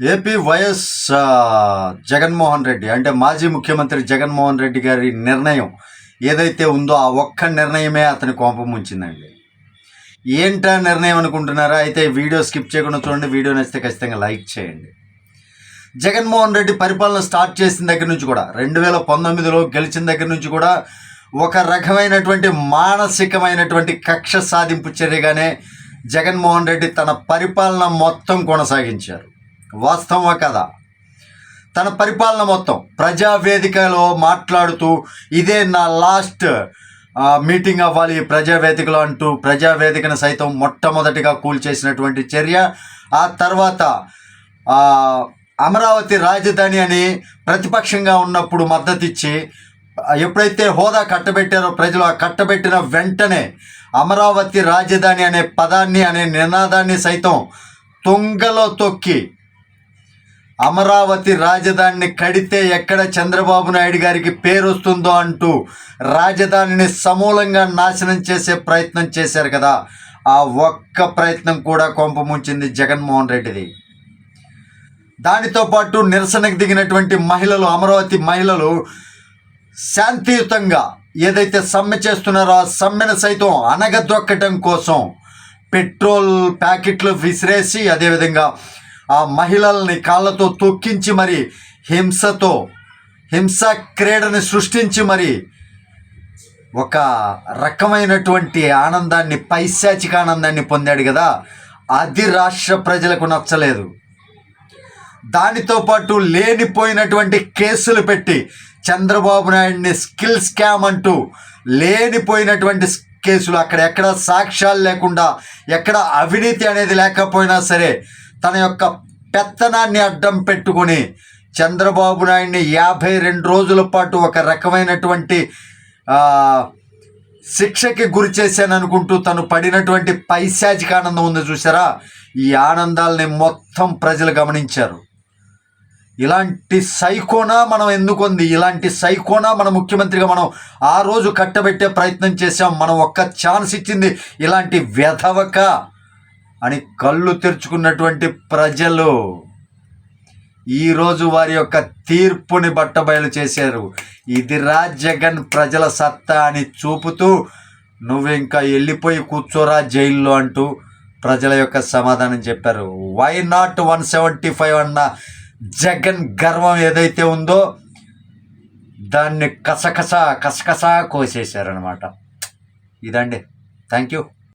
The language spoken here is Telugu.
ఏపీ వైఎస్ జగన్మోహన్ రెడ్డి అంటే మాజీ ముఖ్యమంత్రి జగన్మోహన్ రెడ్డి గారి నిర్ణయం ఏదైతే ఉందో ఆ ఒక్క నిర్ణయమే అతని కోపం ఉంచిందండి ఏంటా నిర్ణయం అనుకుంటున్నారా? అయితే వీడియో స్కిప్ చేయకుండా చూడండి. వీడియో నచ్చితే ఖచ్చితంగా లైక్ చేయండి. జగన్మోహన్ రెడ్డి పరిపాలన స్టార్ట్ చేసిన దగ్గర నుంచి కూడా రెండు వేల పంతొమ్మిదిలో గెలిచిన దగ్గర నుంచి కూడా ఒక రకమైనటువంటి మానసికమైనటువంటి కక్ష సాధింపు చర్యగానే జగన్మోహన్ రెడ్డి తన పరిపాలన మొత్తం కొనసాగించారు. వాస్తవమా కదా? తన పరిపాలన మొత్తం ప్రజావేదికలో మాట్లాడుతూ ఇదే నా లాస్ట్ మీటింగ్ అవ్వాలి ఈ ప్రజావేదికలో అంటూ ప్రజావేదికను సైతం మొట్టమొదటిగా కూల్చేసినటువంటి చర్య. ఆ తర్వాత అమరావతి రాజధాని అని ప్రతిపక్షంగా ఉన్నప్పుడు మద్దతు ఇచ్చి ఎప్పుడైతే హోదా కట్టబెట్టారో ప్రజలు ఆ కట్టబెట్టిన వెంటనే అమరావతి రాజధాని అనే పదాన్ని అనే నినాదాన్ని సైతం తొంగలో తొక్కి అమరావతి రాజధానిని కడితే ఎక్కడ చంద్రబాబు నాయుడు గారికి పేరు వస్తుందో అంటూ రాజధానిని సమూలంగా నాశనం చేసే ప్రయత్నం చేశారు కదా. ఆ ఒక్క ప్రయత్నం కూడా కొంప ముంచింది జగన్మోహన్ రెడ్డిది. దానితో పాటు నిరసనకు దిగినటువంటి మహిళలు అమరావతి మహిళలు శాంతియుతంగా ఏదైతే సమ్మె చేస్తున్నారో ఆ సమ్మెను సైతం అనగదొక్కటం కోసం పెట్రోల్ ప్యాకెట్లు విసిరేసి అదేవిధంగా ఆ మహిళల్ని కాళ్ళతో తొక్కించి మరి హింసతో హింసా క్రీడని సృష్టించి మరి ఒక రకమైనటువంటి ఆనందాన్ని పైశాచిక ఆనందాన్ని పొందాడు కదా అది రాష్ట్ర ప్రజలకు నచ్చలేదు. దానితో పాటు లేనిపోయినటువంటి కేసులు పెట్టి చంద్రబాబు నాయుడిని స్కిల్ స్కామ్ అంటూ లేనిపోయినటువంటి కేసులు అక్కడ ఎక్కడ సాక్ష్యాలు లేకుండా ఎక్కడ అవినీతి అనేది లేకపోయినా సరే తన యొక్క పెత్తనాన్ని అడ్డం పెట్టుకొని చంద్రబాబు నాయుడిని యాభై రెండు రోజుల పాటు ఒక రకమైనటువంటి శిక్షకి గురి చేశాను అనుకుంటూ తను పడినటువంటి పైశాచిక ఆనందం ఉంది చూసారా ఈ ఆనందాల్ని మొత్తం ప్రజలు గమనించారు. ఇలాంటి సైకోనా మనం ఎందుకుంది? ఇలాంటి సైకోనా మన ముఖ్యమంత్రిగా మనం ఆ రోజు కట్టబెట్టే ప్రయత్నం చేశాం. మనం ఒక్క ఛాన్స్ ఇచ్చింది ఇలాంటి వ్యధవక అని కళ్ళు తెరుచుకున్నటువంటి ప్రజలు ఈరోజు వారి యొక్క తీర్పుని బట్టబయలు చేశారు. ఇది రాజగన్ ప్రజల సత్తా అని చూపుతూ నువ్వు ఇంకా వెళ్ళిపోయి కూర్చోరా జైల్లో అంటూ ప్రజల యొక్క సమాధానం చెప్పారు. Why not one seventy five అన్న జగన్ గర్వం ఏదైతే ఉందో దాన్ని కసకస కసకస కోసేశారనమాట ఇదండి. Thank you